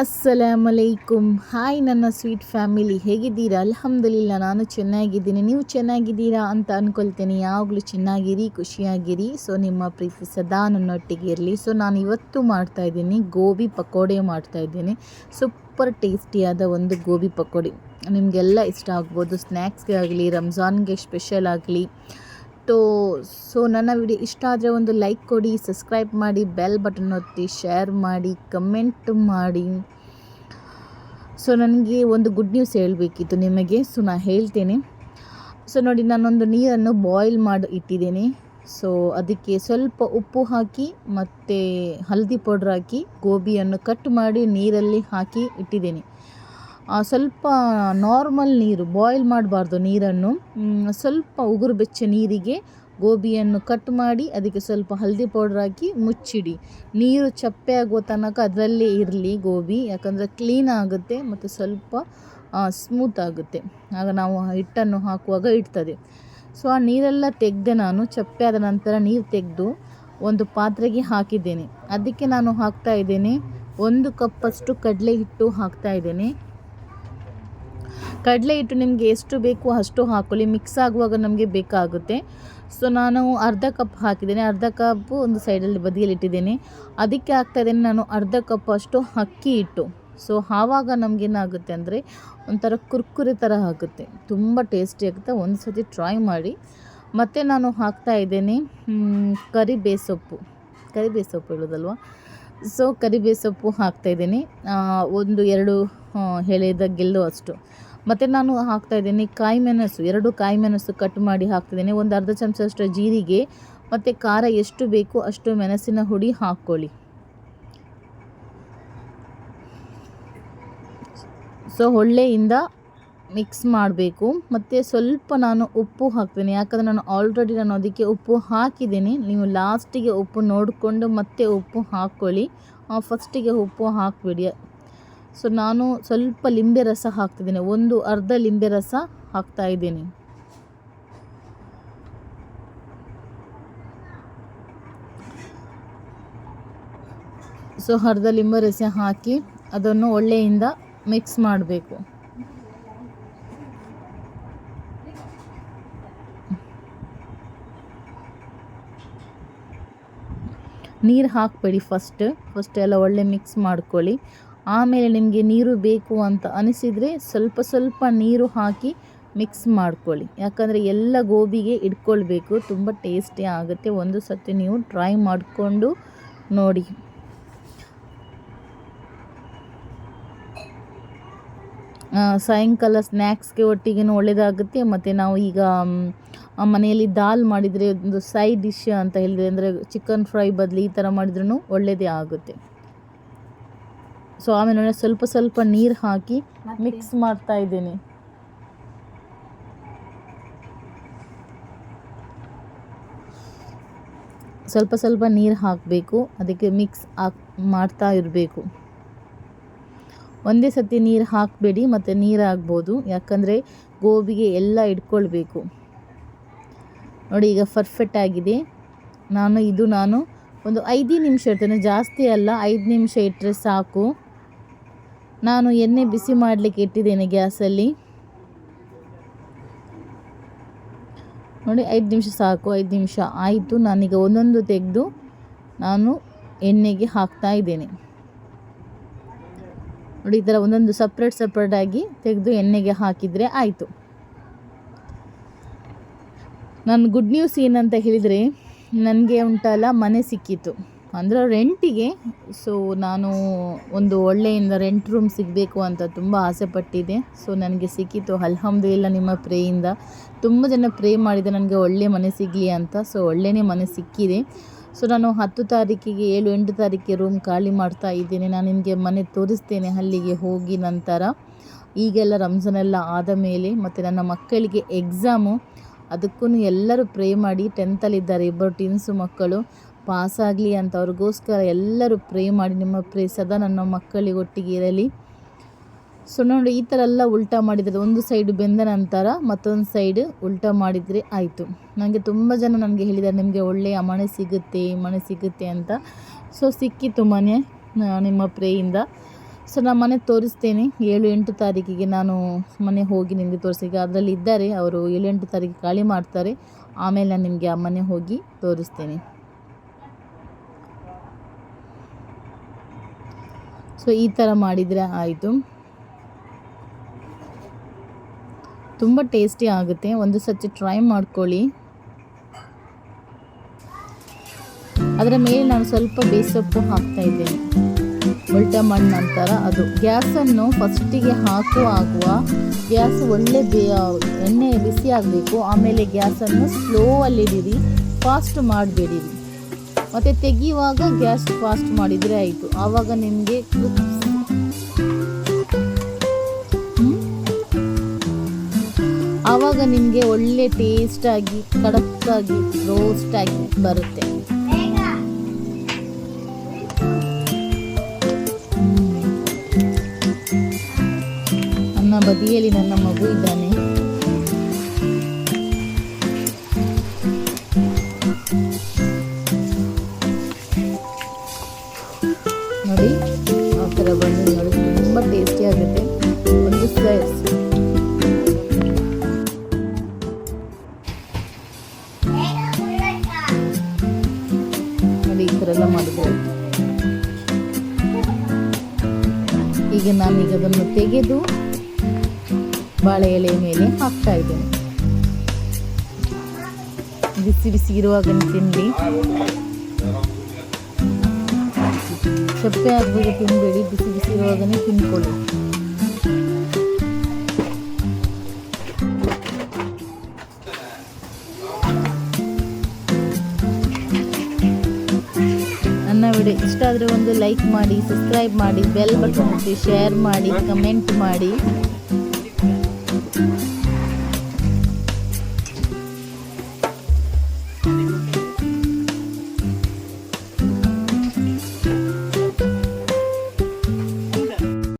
ಅಸ್ಸಲಾಮಲೈಕುಮ್ hi ನನ್ನ sweet family ಹೇಗಿದ್ದೀರಾ? ಅಲ್ಹಮ್ದುಲಿಲ್ಲ, ನಾನು ಚೆನ್ನಾಗಿದ್ದೀನಿ. ನೀವು ಚೆನ್ನಾಗಿದ್ದೀರಾ ಅಂತ ಅಂದ್ಕೊಳ್ತೇನೆ ಯಾವಾಗಲೂ ಚೆನ್ನಾಗಿರಿ, ಖುಷಿಯಾಗಿರಿ. ಸೊ ನಿಮ್ಮ ಪ್ರೀತಿ ಸದಾ ನನ್ನೊಟ್ಟಿಗೆ ಇರಲಿ. ಸೊ ನಾನು ಇವತ್ತು ಮಾಡ್ತಾ ಇದ್ದೀನಿ ಗೋಬಿ ಪಕೋಡೆ ಮಾಡ್ತಾ ಇದ್ದೀನಿ. ಸೂಪರ್ ಟೇಸ್ಟಿಯಾದ ಒಂದು ಗೋಬಿ ಪಕೋಡಿ. ನಿಮಗೆಲ್ಲ ಇಷ್ಟ ಆಗ್ಬೋದು. ಸ್ನ್ಯಾಕ್ಸ್ಗೆ ಆಗಲಿ ರಂಜಾನ್ಗೆ ಸ್ಪೆಷಲ್ ಆಗಲಿ. ಟೋ ಸೊ ನನ್ನ ವಿಡಿಯೋ ಇಷ್ಟ ಆದರೆ ಒಂದು ಲೈಕ್ ಕೊಡಿ, ಸಬ್ಸ್ಕ್ರೈಬ್ ಮಾಡಿ, ಬೆಲ್ ಬಟನ್ ಒತ್ತಿ ಶೇರ್ ಮಾಡಿ ಕಮೆಂಟ್ ಮಾಡಿ. ಸೊ ನನಗೆ ಒಂದು ಗುಡ್ ನ್ಯೂಸ್ ಹೇಳಬೇಕಿತ್ತು ನಿಮಗೆ. ಸೊ ನಾನು ಹೇಳ್ತೇನೆ. ಸೊ ನೋಡಿ, ನಾನೊಂದು ನೀರನ್ನು ಬಾಯ್ಲ್ ಮಾಡಿ ಇಟ್ಟಿದ್ದೇನೆ. ಸೊ ಅದಕ್ಕೆ ಸ್ವಲ್ಪ ಉಪ್ಪು ಹಾಕಿ ಮತ್ತು ಹಲ್ದಿ ಪೌಡ್ರ್ ಹಾಕಿ, ಗೋಬಿಯನ್ನು ಕಟ್ ಮಾಡಿ ನೀರಲ್ಲಿ ಹಾಕಿ ಇಟ್ಟಿದ್ದೇನೆ. ಸ್ವಲ್ಪ ನಾರ್ಮಲ್ ನೀರು ಬಾಯ್ಲ್ ಮಾಡಬಾರ್ದು ನೀರನ್ನು. ಸ್ವಲ್ಪ ಉಗುರು ಬೆಚ್ಚ ನೀರಿಗೆ ಗೋಬಿಯನ್ನು ಕಟ್ ಮಾಡಿ ಅದಕ್ಕೆ ಸ್ವಲ್ಪ ಹಲ್ದಿ ಪೌಡ್ರ್ ಹಾಕಿ ಮುಚ್ಚಿಡಿ. ನೀರು ಚಪ್ಪೆ ಆಗುವ ತನಕ ಅದರಲ್ಲೇ ಇರಲಿ ಗೋಬಿ, ಯಾಕಂದರೆ ಕ್ಲೀನ್ ಆಗುತ್ತೆ ಮತ್ತು ಸ್ವಲ್ಪ ಸ್ಮೂತ್ ಆಗುತ್ತೆ. ಆಗ ನಾವು ಹಿಟ್ಟನ್ನು ಹಾಕುವಾಗ ಇಡ್ತದೆ. ಸೊ ಆ ನೀರೆಲ್ಲ ತೆಗೆದೆ ನಾನು ಚಪ್ಪೆ ಆದ ನಂತರ ನೀರು ತೆಗೆದು ಒಂದು ಪಾತ್ರೆಗೆ ಹಾಕಿದ್ದೇನೆ. ಅದಕ್ಕೆ ನಾನು ಹಾಕ್ತಾ ಇದ್ದೇನೆ ಒಂದು ಕಪ್ಪಷ್ಟು ಕಡಲೆ ಹಿಟ್ಟು ಹಾಕ್ತಾ ಇದ್ದೇನೆ. ಕಡಲೆ ಹಿಟ್ಟು ನಿಮಗೆ ಎಷ್ಟು ಬೇಕು ಅಷ್ಟು ಹಾಕೊಳ್ಳಿ. ಮಿಕ್ಸ್ ಆಗುವಾಗ ನಮಗೆ ಬೇಕಾಗುತ್ತೆ. ಸೊ ನಾನು ಅರ್ಧ ಕಪ್ ಹಾಕಿದ್ದೇನೆ. ಅರ್ಧ ಕಪ್ಪು ಒಂದು ಸೈಡಲ್ಲಿ ಬದಿಯಲ್ಲಿ ಇಟ್ಟಿದ್ದೇನೆ. ಅದಕ್ಕೆ ಇದ್ದೇನೆ. ನಾನು ಅರ್ಧ ಕಪ್ ಅಷ್ಟು ಅಕ್ಕಿ ಹಿಟ್ಟು. ಸೊ ಆವಾಗ ನಮಗೇನಾಗುತ್ತೆ ಅಂದರೆ ಒಂಥರ ಕುರ್ಕುರೆ ಥರ ಆಗುತ್ತೆ. ತುಂಬ ಟೇಸ್ಟಿ ಆಗುತ್ತೆ. ಒಂದು ಸತಿ ಟ್ರೈ ಮಾಡಿ. ಮತ್ತು ನಾನು ಹಾಕ್ತಾ ಇದ್ದೇನೆ ಕರಿಬೇ ಸೊಪ್ಪು ಕರಿಬೇ ಸೊಪ್ಪು ಹೇಳೋದಲ್ವ ಸೊ ಕರಿಬೇ ಸೊಪ್ಪು ಹಾಕ್ತಾಯಿದ್ದೀನಿ ಒಂದು ಎರಡು ಎಳೆದ ಗೆಲ್ಲು ಅಷ್ಟು. ಮತ್ತು ನಾನು ಹಾಕ್ತಾಯಿದ್ದೀನಿ ಕಾಯಿ ಮೆಣಸು. ಎರಡು ಕಾಯಿ ಮೆಣಸು ಕಟ್ ಮಾಡಿ ಹಾಕ್ತಿದ್ದೀನಿ ಒಂದು ಅರ್ಧ ಚಮಚ ಅಷ್ಟು ಜೀರಿಗೆ, ಮತ್ತು ಖಾರ ಎಷ್ಟು ಬೇಕು ಅಷ್ಟು ಮೆಣಸಿನ ಹುಡಿ ಹಾಕ್ಕೊಳ್ಳಿ. ಸೊ, ಒಳ್ಳೆಯಿಂದ ಮಿಕ್ಸ್ ಮಾಡಬೇಕು. ಮತ್ತು ಸ್ವಲ್ಪ ನಾನು ಉಪ್ಪು ಹಾಕ್ತೀನಿ. ಯಾಕಂದರೆ ನಾನು ಆಲ್ರೆಡಿ ನಾನು ಅದಕ್ಕೆ ಉಪ್ಪು ಹಾಕಿದ್ದೀನಿ. ನೀವು ಲಾಸ್ಟಿಗೆ ಉಪ್ಪು ನೋಡಿಕೊಂಡು ಮತ್ತೆ ಉಪ್ಪು ಹಾಕ್ಕೊಳ್ಳಿ. ಫಸ್ಟಿಗೆ ಉಪ್ಪು ಹಾಕಿಬಿಡಿ. ಸೊ ನಾನು ಸ್ವಲ್ಪ ಲಿಂಬೆ ರಸ ಹಾಕ್ತಿದ್ದೀನಿ. ಒಂದು ಅರ್ಧ ಲಿಂಬೆ ರಸ ಹಾಕ್ತಾ ಇದ್ದೀನಿ. ಸೊ ಅರ್ಧ ಲಿಂಬೆ ರಸ ಹಾಕಿ ಅದನ್ನು ಒಳ್ಳೆಯಿಂದ ಮಿಕ್ಸ್ ಮಾಡಬೇಕು. ನೀರು ಹಾಕಬೇಡಿ ಫಸ್ಟ್ ಫಸ್ಟ್ ಎಲ್ಲ ಒಳ್ಳೆ ಮಿಕ್ಸ್ ಮಾಡ್ಕೊಳ್ಳಿ. ಆಮೇಲೆ ನಿಮಗೆ ನೀರು ಬೇಕು ಅಂತ ಅನಿಸಿದರೆ ಸ್ವಲ್ಪ ಸ್ವಲ್ಪ ನೀರು ಹಾಕಿ ಮಿಕ್ಸ್ ಮಾಡ್ಕೊಳ್ಳಿ. ಯಾಕಂದರೆ ಎಲ್ಲ ಗೋಬಿಗೆ ಇಟ್ಕೊಳ್ಬೇಕು. ತುಂಬ ಟೇಸ್ಟಿ ಆಗುತ್ತೆ. ಒಂದು ಸತಿ ನೀವು ಟ್ರೈ ಮಾಡಿಕೊಂಡು ನೋಡಿ. ಸಾಯಂಕಾಲ ಸ್ನ್ಯಾಕ್ಸ್ಗೆ ಒಟ್ಟಿಗೆ ಒಳ್ಳೆಯದಾಗುತ್ತೆ ಮತ್ತು ನಾವು ಈಗ ಮನೆಯಲ್ಲಿ ದಾಲ್ ಮಾಡಿದರೆ ಒಂದು ಸೈಡ್ ಡಿಶ್ ಅಂತ ಹೇಳಿದ್ರೆ ಅಂದರೆ ಚಿಕನ್ ಫ್ರೈ ಬದಲು ಈ ಥರ ಮಾಡಿದ್ರೂ ಒಳ್ಳೆಯದೇ ಆಗುತ್ತೆ. ಸೊ ಆಮೇಲೆ ಸ್ವಲ್ಪ ಸ್ವಲ್ಪ ನೀರು ಹಾಕಿ ಮಿಕ್ಸ್ ಮಾಡ್ತಾ ಇದ್ದೀನಿ. ಸ್ವಲ್ಪ ಸ್ವಲ್ಪ ನೀರು ಹಾಕಬೇಕು ಅದಕ್ಕೆ ಮಿಕ್ಸ್ ಹಾಕ್ ಮಾಡ್ತಾ ಇರಬೇಕು. ಒಂದೇ ಸತಿ ನೀರು ಹಾಕಬೇಡಿ ಮತ್ತು ನೀರು ಆಗ್ಬೋದು. ಯಾಕಂದರೆ ಗೋಬಿಗೆ ಎಲ್ಲ ಇಟ್ಕೊಳ್ಬೇಕು. ನೋಡಿ ಈಗ ಪರ್ಫೆಕ್ಟ್ ಆಗಿದೆ. ನಾನು ಇದು ನಾನು ಒಂದು ಐದು ನಿಮಿಷ ಇಡ್ತೇನೆ. ಜಾಸ್ತಿ ಅಲ್ಲ ಐದು ನಿಮಿಷ ಇಟ್ಟರೆ ಸಾಕು. ನಾನು ಎಣ್ಣೆ ಬಿಸಿ ಮಾಡಲಿಕ್ಕೆ ಇಟ್ಟಿದ್ದೇನೆ ಗ್ಯಾಸಲ್ಲಿ. ನೋಡಿ, ಐದು ನಿಮಿಷ ಸಾಕು, ಐದು ನಿಮಿಷ ಆಯಿತು. ನಾನೀಗ ಒಂದೊಂದು ತೆಗೆದು ನಾನು ಎಣ್ಣೆಗೆ ಹಾಕ್ತಾ ಇದ್ದೇನೆ. ನೋಡಿ, ಈ ಥರ ಒಂದೊಂದು ಸಪ್ರೇಟ್ ಸಪ್ರೇಟಾಗಿ ತೆಗೆದು ಎಣ್ಣೆಗೆ ಹಾಕಿದರೆ ಆಯಿತು. ನಾನು ಗುಡ್ ನ್ಯೂಸ್ ಏನಂತ ಹೇಳಿದರೆ, ನನಗೆ ಉಂಟಲ್ಲ, ಮನೆ ಸಿಕ್ಕಿತ್ತು. ಅಂದರೆ ರೆಂಟಿಗೆ ಸೊ ನಾನು ಒಂದು ಒಳ್ಳೆಯಿಂದ ರೆಂಟ್ ರೂಮ್ ಸಿಗಬೇಕು ಅಂತ ತುಂಬ ಆಸೆ ಪಟ್ಟಿದ್ದೆ. ಸೊ ನನಗೆ ಸಿಕ್ಕಿತು ಅಲ್ಹಮ್ದುಲಿಲ್ಲ ನಿಮ್ಮ ಪ್ರೇಯಿಂದ. ತುಂಬ ಜನ ಪ್ರೇ ಮಾಡಿದೆ ನನಗೆ ಒಳ್ಳೆ ಮನೆ ಸಿಗಲಿ ಅಂತ ಸೊ ಒಳ್ಳೆಯೇ ಮನೆ ಸಿಕ್ಕಿದೆ. ಸೊ ನಾನು ಹತ್ತು ತಾರೀಕಿಗೆ ಏಳು ಎಂಟು ತಾರೀಕಿಗೆ ರೂಮ್ ಖಾಲಿ ಮಾಡ್ತಾ ಇದ್ದೇನೆ. ನಾನು ನಿಮಗೆ ಮನೆ ತೋರಿಸ್ತೇನೆ ಅಲ್ಲಿಗೆ ಹೋಗಿ ನಂತರ. ಈಗೆಲ್ಲ ರಂಜಾನ್ ಎಲ್ಲ ಆದ ಮೇಲೆ ಮತ್ತು ನನ್ನ ಮಕ್ಕಳಿಗೆ ಎಕ್ಸಾಮು ಅದಕ್ಕೂ ಎಲ್ಲರೂ ಪ್ರೇ ಮಾಡಿ. ಟೆಂತಲ್ಲಿದ್ದಾರೆ ಇಬ್ಬರು ಟೀನ್ಸು ಮಕ್ಕಳು. ಪಾಸಾಗಲಿ ಅಂತ ಅವ್ರಿಗೋಸ್ಕರ ಎಲ್ಲರೂ ಪ್ರೇ ಮಾಡಿ, ನಿಮ್ಮ ಪ್ರೇ ಸದಾ ನನ್ನ ಮಕ್ಕಳಿಗೊಟ್ಟಿಗೆ ಇರಲಿ. ಸೊ ನೋಡಿ, ಈ ಥರ ಎಲ್ಲ ಉಲ್ಟಾ ಮಾಡಿದರೆ, ಒಂದು ಸೈಡ್ ಬೆಂದ ನಂತರ ಮತ್ತೊಂದು ಸೈಡ್ ಉಲ್ಟಾ ಮಾಡಿದರೆ ಆಯಿತು. ನನಗೆ ತುಂಬ ಜನ ನನಗೆ ಹೇಳಿದ್ದಾರೆ, ನಿಮಗೆ ಒಳ್ಳೆಯ ಮನೆ ಸಿಗುತ್ತೆ ಮನೆ ಸಿಗುತ್ತೆ ಅಂತ. ಸೊ ಸಿಕ್ಕಿತ್ತು ಮನೆ ನಿಮ್ಮ ಪ್ರೇಯಿಂದ ಸೊ ನಾನು ಮನೆ ತೋರಿಸ್ತೇನೆ. ಏಳು ಎಂಟು ತಾರೀಕಿಗೆ ನಾನು ಮನೆ ಹೋಗಿ ನಿಮಗೆ ತೋರಿಸಿ ಅದರಲ್ಲಿ ಇದ್ದಾರೆ, ಅವರು ಏಳು ಎಂಟು ತಾರೀಕು ಖಾಲಿ ಮಾಡ್ತಾರೆ. ಆಮೇಲೆ ನಾನು ನಿಮಗೆ ಆ ಮನೆ ಹೋಗಿ ತೋರಿಸ್ತೇನೆ. ಸೊ ಈ ಥರ ಮಾಡಿದರೆ ಆಯಿತು. ತುಂಬ ಟೇಸ್ಟಿ ಆಗುತ್ತೆ. ಒಂದು ಸತಿ ಟ್ರೈ ಮಾಡ್ಕೊಳ್ಳಿ. ಅದರ ಮೇಲೆ ನಾನು ಸ್ವಲ್ಪ ಬೇಸೊಪ್ಪು ಹಾಕ್ತಾ ಇದ್ದೇನೆ. ಉಲ್ಟ ಮಾಡಿ ನಂತರ ಅದು ಗ್ಯಾಸನ್ನು ಫಸ್ಟಿಗೆ ಆಗುವ ಗ್ಯಾಸ್ ಒಳ್ಳೆ ಬೇ ಎಣ್ಣೆ ಬಿಸಿ ಆಗಬೇಕು. ಆಮೇಲೆ ಗ್ಯಾಸನ್ನು ಸ್ಲೋ ಅಲ್ಲಿಡಿರಿ ಫಾಸ್ಟ್ ಮಾಡಬೇಡಿರಿ. ಮತ್ತು ತೆಗೆಯುವಾಗ ಗ್ಯಾಸ್ ಫಾಸ್ಟ್ ಮಾಡಿದರೆ ಆಯಿತು. ಆವಾಗ ನಿಮಗೆ ಆವಾಗ ನಿಮಗೆ ಒಳ್ಳೆ ಟೇಸ್ಟಾಗಿ ಕಡಕ್ಕಾಗಿ ರೋಸ್ಟಾಗಿ ಬರುತ್ತೆ. ನನ್ನ ಬದಿಯಲ್ಲಿ ನನ್ನ ಮಗು ಇದ್ದಾನೆ. ಎಲ್ಲ ಮಾಡಿದ್ದಾರೆ ಈಗ ನಾನೀಗ ಅದನ್ನು ತೆಗೆದು ಬಾಳೆ ಎಲೆ ಮೇಲೆ ಹಾಕ್ತಾ ಇದ್ದೇನೆ. ಬಿಸಿ ಬಿಸಿ ಇರುವಾಗ ತಿನ್ನಿ ಸಪ್ಪೆ ಆಗುವಾಗ ತಿನ್ನಬೇಡಿ ಬಿಸಿ ಬಿಸಿ ಇರುವಾಗನೇ ತಿನ್ಕೊಳ್ಳಿ. ವಿಡಿಯೋ ಇಷ್ಟ ಆದರೆ ಒಂದು ಲೈಕ್ ಮಾಡಿ ಸಬ್ಸ್ಕ್ರೈಬ್ ಮಾಡಿ ಬೆಲ್ ಬಟನ್ ಶೇರ್ ಮಾಡಿ ಕಮೆಂಟ್ ಮಾಡಿ.